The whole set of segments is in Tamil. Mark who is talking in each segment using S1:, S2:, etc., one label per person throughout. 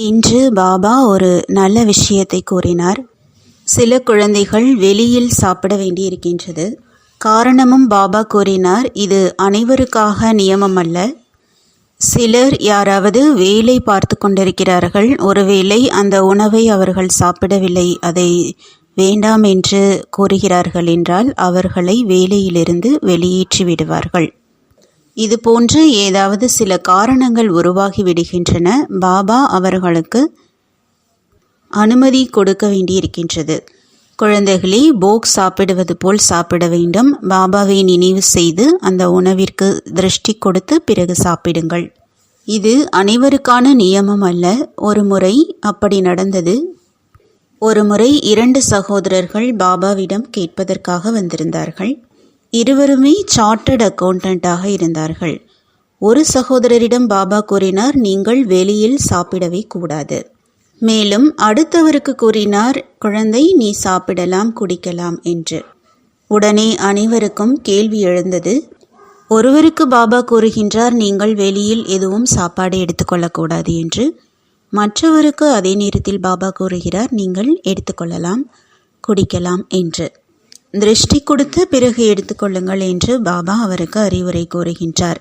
S1: இன்று பாபா ஒரு நல்ல விஷயத்தை கூறினார். சில குழந்தைகள் வெளியில் சாப்பிட வேண்டியிருக்கின்றது. காரணமும் பாபா கூறினார் இது அனைவருக்காக நியமம் அல்ல. சிலர் யாராவது வேலை பார்த்து கொண்டிருக்கிறார்கள் ஒருவேளை அந்த உணவை அவர்கள் சாப்பிடவில்லை அதை வேண்டாம் என்று கூறுகிறார்கள் என்றால் அவர்களை வேலையிலிருந்து வெளியேற்றி விடுவார்கள் இது போன்று ஏதாவது சில காரணங்கள் உருவாகி விடுகின்றன பாபா அவர்களுக்கு அனுமதி கொடுக்க வேண்டியிருக்கின்றது. குழந்தைகளே போக் சாப்பிடுவது போல் சாப்பிட வேண்டும். பாபாவை நினைவு செய்து அந்த உணவிற்கு திருஷ்டி கொடுத்து பிறகு சாப்பிடுங்கள். இது அனைவருக்கான நியமம் அல்ல. ஒரு முறை அப்படி நடந்தது. ஒரு முறை இரண்டு சகோதரர்கள் பாபாவிடம் கேட்பதற்காக வந்திருந்தார்கள். இருவருமே சார்ட்டர்ட் அக்கவுண்டண்ட்டாக இருந்தார்கள். ஒரு சகோதரரிடம் பாபா கூறினார் நீங்கள் வெளியில் சாப்பிடவே கூடாது. மேலும் அடுத்தவருக்கு கூறினார் குழந்தை நீ சாப்பிடலாம் குடிக்கலாம் என்று. உடனே அனைவருக்கும் கேள்வி எழுந்தது ஒருவருக்கு பாபா கூறுகின்றார் நீங்கள் வெளியில் எதுவும் சாப்பாடு எடுத்துக்கொள்ளக்கூடாது என்று. மற்றவருக்கு அதே நேரத்தில் பாபா கூறுகிறார் நீங்கள் எடுத்துக்கொள்ளலாம் குடிக்கலாம் என்று. திருஷ்டி கொடுத்து பிறகு எடுத்துக்கொள்ளுங்கள் என்று பாபா அவருக்கு அறிவுரை கூறுகின்றார்.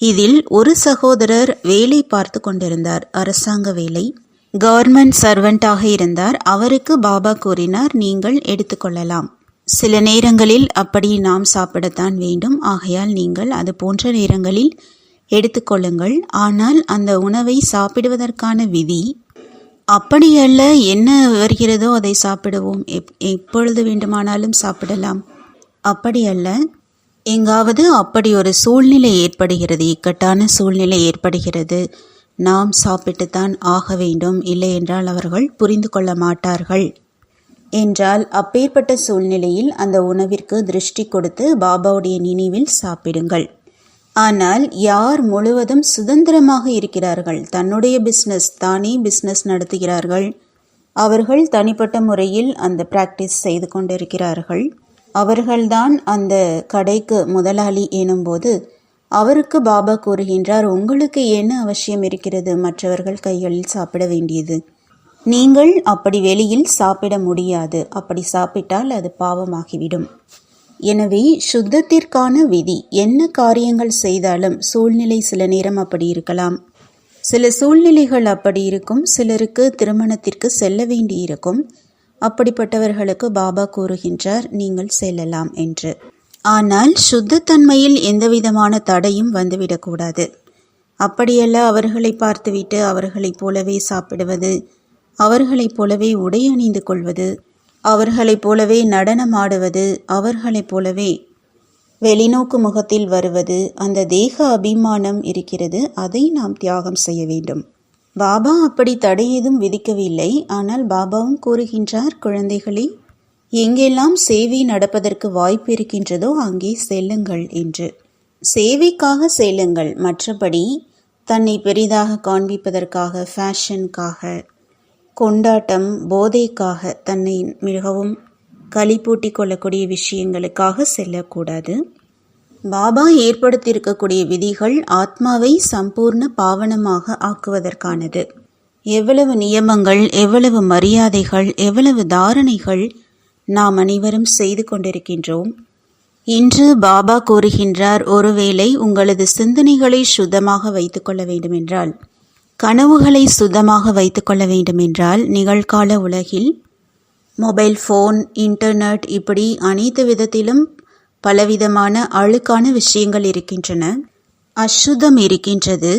S1: இதில் ஒரு சகோதரர் வேலை பார்த்து கொண்டிருந்தார். அரசாங்க வேலை. கவர்மெண்ட் சர்வெண்டாக இருந்தார். அவருக்கு பாபா கூறினார் நீங்கள் எடுத்துக்கொள்ளலாம் சில நேரங்களில் அப்படி நாம் சாப்பிடத்தான் வேண்டும். ஆகையால் நீங்கள் அது போன்ற நேரங்களில் எடுத்துக்கொள்ளுங்கள் ஆனால் அந்த உணவை சாப்பிடுவதற்கான விதி அப்படியல்ல என்ன வருகிறதோ அதை சாப்பிடுவோம். எப் எப்பொழுது வேண்டுமானாலும் சாப்பிடலாம். அப்படியல்ல எங்காவது அப்படி ஒரு சூழ்நிலை ஏற்படுகிறது. இக்கட்டான சூழ்நிலை ஏற்படுகிறது. நாம் சாப்பிட்டுத்தான் ஆக வேண்டும். இல்லை என்றால் அவர்கள் புரிந்து கொள்ள மாட்டார்கள். என்றால் அப்பேற்பட்ட சூழ்நிலையில் அந்த உணவிற்கு திருஷ்டி கொடுத்து பாபாவுடைய நினைவில் சாப்பிடுங்கள். ஆனால் யார் முழுவதும் சுதந்திரமாக இருக்கிறார்கள்? தன்னுடைய பிஸ்னஸ் தானே பிஸ்னஸ் நடத்துகிறார்கள். அவர்கள் தனிப்பட்ட முறையில் அந்த பிராக்டிஸ் செய்து கொண்டிருக்கிறார்கள். அவர்கள்தான் அந்த கடைக்கு முதலாளி எனும்போது அவருக்கு பாபா கூறுகின்றார் உங்களுக்கு என்ன அவசியம் இருக்கிறது? மற்றவர்கள் கைகளில் சாப்பிட வேண்டியது. நீங்கள் அப்படி வெளியில் சாப்பிட முடியாது. அப்படி சாப்பிட்டால் அது பாவமாகிவிடும். எனவே சுத்தத்திற்கான விதி. என்ன காரியங்கள் செய்தாலும் சூழ்நிலை சில நேரம் அப்படி இருக்கலாம். சில சூழ்நிலைகள் அப்படி இருக்கும். சிலருக்கு திருமணத்திற்கு செல்ல வேண்டி இருக்கும். அப்படிப்பட்டவர்களுக்கு பாபா கூறுகின்றார் நீங்கள் செல்லலாம் என்று. ஆனால் சுத்தத்தன்மையில் எந்தவிதமான தடையும் வந்துவிடக்கூடாது. அப்படியல்ல அவர்களை பார்த்துவிட்டு அவர்களைப் போலவே சாப்பிடுவது அவர்களைப் போலவே உடை அணிந்து கொள்வது அவர்களைப் போலவே நடனமாடுவது அவர்களைப் போலவே. வெளிநோக்கு முகத்தில் வருவது அந்த தேக அபிமானம் இருக்கிறது அதை நாம் தியாகம் செய்ய வேண்டும். பாபா அப்படி தடை ஏதும் விதிக்கவில்லை ஆனால் பாபாவும் கூறுகின்றார் குழந்தைகளே எங்கெல்லாம் சேவை நடப்பதற்கு வாய்ப்பு இருக்கின்றதோ அங்கே செல்லுங்கள் என்று. சேவைக்காக செல்லுங்கள் மற்றபடி தன்னை பெரிதாக காண்பிப்பதற்காக ஃபேஷனுக்காக. கொண்டாட்டம் போதைக்காக தன்னை மிகவும் களிப்பூட்டி கொள்ளக்கூடிய விஷயங்களுக்காக செல்லக்கூடாது. பாபா ஏற்படுத்தியிருக்கக்கூடிய விதிகள் ஆத்மாவை சம்பூர்ண பாவனமாக ஆக்குவதற்கானது. எவ்வளவு நியமங்கள் எவ்வளவு மரியாதைகள் எவ்வளவு தாரணைகள் நாம் அனைவரும் செய்து கொண்டிருக்கின்றோம். இன்று பாபா கூறுகின்றார் ஒருவேளை உங்களது சிந்தனைகளை சுத்தமாக வைத்துக்கொள்ள வேண்டுமென்றால் கனவுகளை சுத்தமாக வைத்துக்கொள்ள வேண்டும் என்றால் நிகழ்கால உலகில் மொபைல் ஃபோன் இன்டர்நெட் இப்படி அனைத்து விதத்திலும் பலவிதமான அழுக்கான விஷயங்கள் இருக்கின்றன. அசுத்தம் இருக்கின்றது.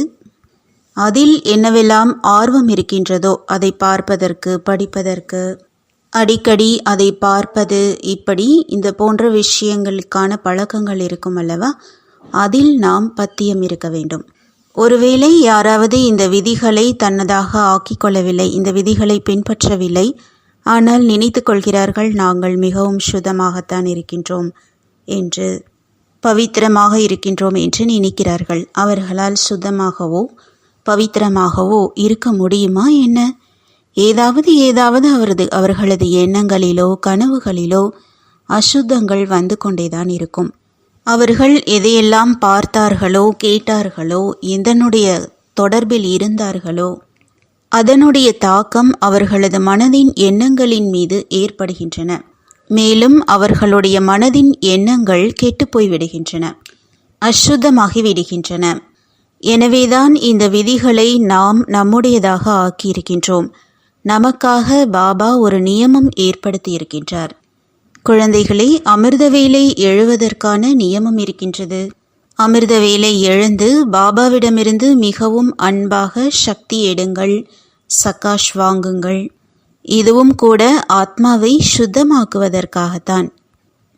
S1: அதில் என்னவெல்லாம் ஆர்வம் இருக்கின்றதோ அதை பார்ப்பதற்கு படிப்பதற்கு அடிக்கடி அதை பார்ப்பது இப்படி இந்த போன்ற விஷயங்களுக்கான பழக்கங்கள் இருக்கும் அல்லவா? அதில் நாம் பத்தியம் இருக்க வேண்டும். ஒருவேளை யாராவது இந்த விதிகளை தன்னதாக ஆக்கிக் கொள்ளவில்லை இந்த விதிகளை பின்பற்றவில்லை. ஆனால் நினைத்து கொள்கிறார்கள் நாங்கள் மிகவும் சுத்தமாகத்தான் இருக்கின்றோம் என்று பவித்திரமாக இருக்கின்றோம் என்று நினைக்கிறார்கள். அவர்களால் சுத்தமாகவோ பவித்திரமாகவோ இருக்க முடியுமா என்ன? ஏதாவது ஏதாவது அவரது அவர்களது எண்ணங்களிலோ கனவுகளிலோ அசுத்தங்கள் வந்து கொண்டேதான் இருக்கும். அவர்கள் எதையெல்லாம் பார்த்தார்களோ கேட்டார்களோ எதனுடைய தொடர்பில் இருந்தார்களோ அதனுடைய தாக்கம் அவர்களது மனதின் எண்ணங்களின் மீது ஏற்படுகின்றன. மேலும் அவர்களுடைய மனதின் எண்ணங்கள் கெட்டுப்போய் விடுகின்றன விடுகின்றன எனவேதான் இந்த விதிகளை நாம் நம்முடையதாக ஆக்கியிருக்கின்றோம். நமக்காக பாபா ஒரு நியமம் ஏற்படுத்தி இருக்கின்றார் குழந்தைகளை அமிர்த வேலை எழுவதற்கான நியமம் இருக்கின்றது. அமிர்த வேலை எழுந்து பாபாவிடமிருந்து மிகவும் அன்பாக சக்தி எடுங்கள் சகாஷ் வாங்குங்கள். இதுவும் கூட ஆத்மாவை சுத்தமாக்குவதற்காகத்தான்.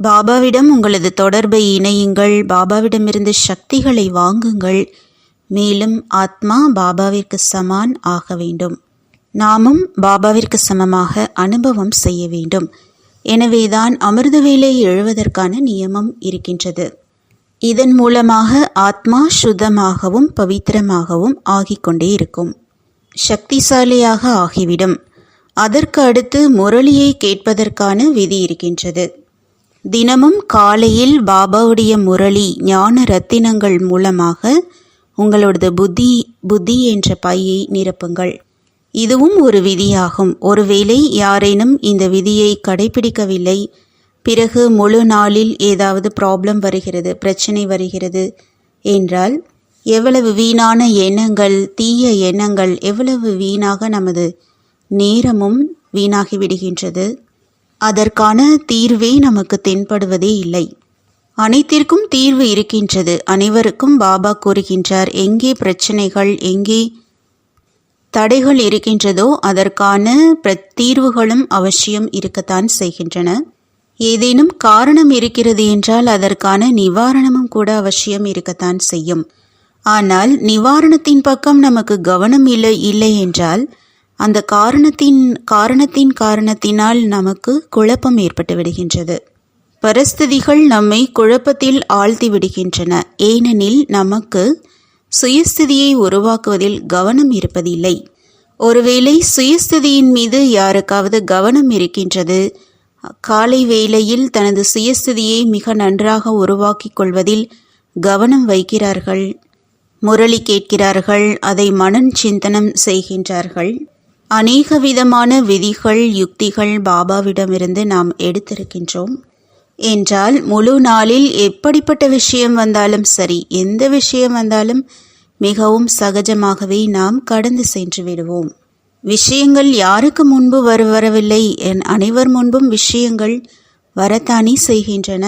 S1: பாபாவிடம் உங்களது தொடர்பை இணையுங்கள் பாபாவிடமிருந்து சக்திகளை வாங்குங்கள். மேலும் ஆத்மா பாபாவிற்கு சமான் ஆக வேண்டும். நாமும் பாபாவிற்கு சமமாக அனுபவம் செய்ய வேண்டும். எனவேதான் அமிர்த வேலை எழுவதற்கான நியமம் இருக்கின்றது. இதன் மூலமாக ஆத்மா சுத்தமாகவும் பவித்திரமாகவும் ஆகிக்கொண்டே இருக்கும். சக்திசாலியாக ஆகிவிடும். அதற்கு அடுத்து முரளியை கேட்பதற்கான விதி இருக்கின்றது. தினமும் காலையில் பாபாவுடைய முரளி ஞான ரத்தினங்கள் மூலமாக உங்களோடது புத்தி புத்தி என்ற பையை நிரப்புங்கள். இதுவும் ஒரு விதியாகும். ஒருவேளை யாரேனும் இந்த விதியை கடைபிடிக்கவில்லை. பிறகு முழு நாளில் ஏதாவது ப்ராப்ளம் வருகிறது பிரச்சனை வருகிறது என்றால் எவ்வளவு வீணான எண்ணங்கள் தீய எண்ணங்கள் எவ்வளவு வீணாக நமது நேரமும் வீணாகிவிடுகின்றது. அதற்கான தீர்வே நமக்கு தென்படுவதே இல்லை. அனைத்திற்கும் தீர்வு இருக்கின்றது. அனைவருக்கும் பாபா கூறுகின்றார் எங்கே பிரச்சனைகள் எங்கே தடைகள் இருக்கின்றதோ அதற்கான பிர- தீர்வுகளும் அவசியம் இருக்கத்தான் செய்கின்றன. ஏதேனும் காரணம் இருக்கிறது என்றால் அதற்கான நிவாரணமும் கூட அவசியம் இருக்கத்தான் செய்யும். ஆனால் நிவாரணத்தின் பக்கம் நமக்கு கவனம் இல்லை இல்லை என்றால் அந்த காரணத்தின் காரணத்தின் காரணத்தினால் நமக்கு குழப்பம் ஏற்பட்டு விடுகின்றது. பரிஸ்திதிகள் நம்மை குழப்பத்தில் ஆழ்த்தி விடுகின்றன. ஏனெனில் நமக்கு சுயஸ்திதியை உருவாக்குவதில் கவனம் இருப்பதில்லை. ஒருவேளை சுயஸ்திதியின் மீது யாருக்காவது கவனம் இருக்கின்றது காலை வேளையில் தனது சுயஸ்திதியை மிக நன்றாக உருவாக்கிக் கொள்வதில் கவனம் வைக்கிறார்கள். முரளி கேட்கிறார்கள் அதை மனன் சிந்தனம் செய்கின்றார்கள். அநேக விதமான விதிகள் யுக்திகள் பாபாவிடமிருந்து நாம் எடுத்திருக்கின்றோம். என்றால் முழு நாளில் எப்படிப்பட்ட விஷயம் வந்தாலும் சரி எந்த விஷயம் வந்தாலும் மிகவும் சகஜமாகவே நாம் கடந்து சென்று விடுவோம். விஷயங்கள் யாருக்கு முன்பு வர வரவில்லை என் அனைவர் முன்பும் விஷயங்கள் வரத்தானே செய்கின்றன.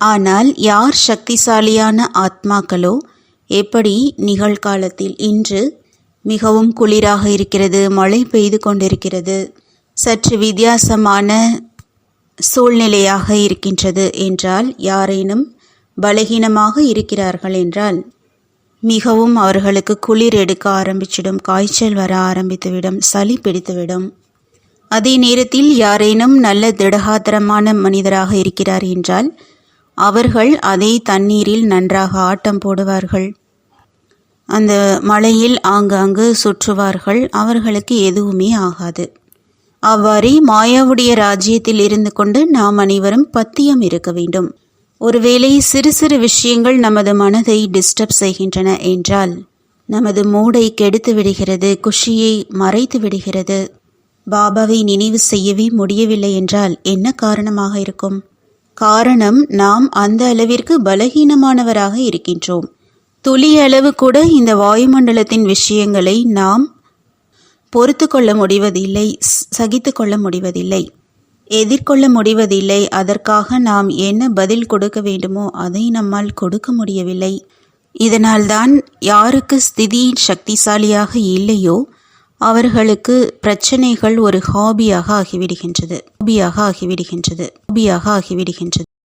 S1: ஆனால் யார் சக்திசாலியான ஆத்மாக்களோ எப்படி நிகழ்காலத்தில் இன்று மிகவும் குளிராக இருக்கிறது மழை பெய்து கொண்டிருக்கிறது சற்று வித்தியாசமான சூழ்நிலையாக இருக்கின்றது என்றால் யாரேனும் பலகீனமாக இருக்கிறார்கள் என்றால் மிகவும் அவர்களுக்கு குளிர் எடுக்க ஆரம்பிச்சிடும் காய்ச்சல் வர ஆரம்பித்துவிடும் சளி பிடித்துவிடும். அதே நேரத்தில் யாரேனும் நல்ல திடகாத்திரமான மனிதராக இருக்கிறார் என்றால் அவர்கள் அதே தண்ணீரில் நன்றாக ஆட்டம் போடுவார்கள். அந்த மலையில் ஆங்காங்கு சுற்றுவார்கள் அவர்களுக்கு எதுவுமே ஆகாது. அவ்வாறே மாயாவுடைய ராஜ்யத்தில் இருந்து கொண்டு நாம் அனைவரும் பத்தியம் இருக்க வேண்டும். ஒருவேளை சிறு சிறு விஷயங்கள் நமது மனதை டிஸ்டர்ப் செய்கின்றன என்றால் நமது மூடை கெடுத்து விடுகிறது குஷியை மறைத்து விடுகிறது. பாபாவை நினைவு செய்யவே முடியவில்லை என்றால் என்ன காரணமாக இருக்கும்? காரணம் நாம் அந்த அளவிற்கு பலகீனமானவராக இருக்கின்றோம். துளி அளவு கூட இந்த வாயுமண்டலத்தின் விஷயங்களை நாம் பொறுத்து கொள்ள முடிவதில்லை சகித்து கொள்ள முடிவதில்லை. எதிர்கொள்ள முடிவதில்லை அதற்காக நாம் என்ன பதில் கொடுக்க வேண்டுமோ அதை நம்மால் கொடுக்க முடியவில்லை. இதனால்தான் யாருக்கு ஸ்திதி சக்திசாலியாக இல்லையோ அவர்களுக்கு பிரச்சனைகள் ஒரு ஹாபியாக ஆகிவிடுகின்றது. ஹாபியாக ஆகிவிடுகின்றது. ஹாபியாக ஆகிவிடுகின்றது.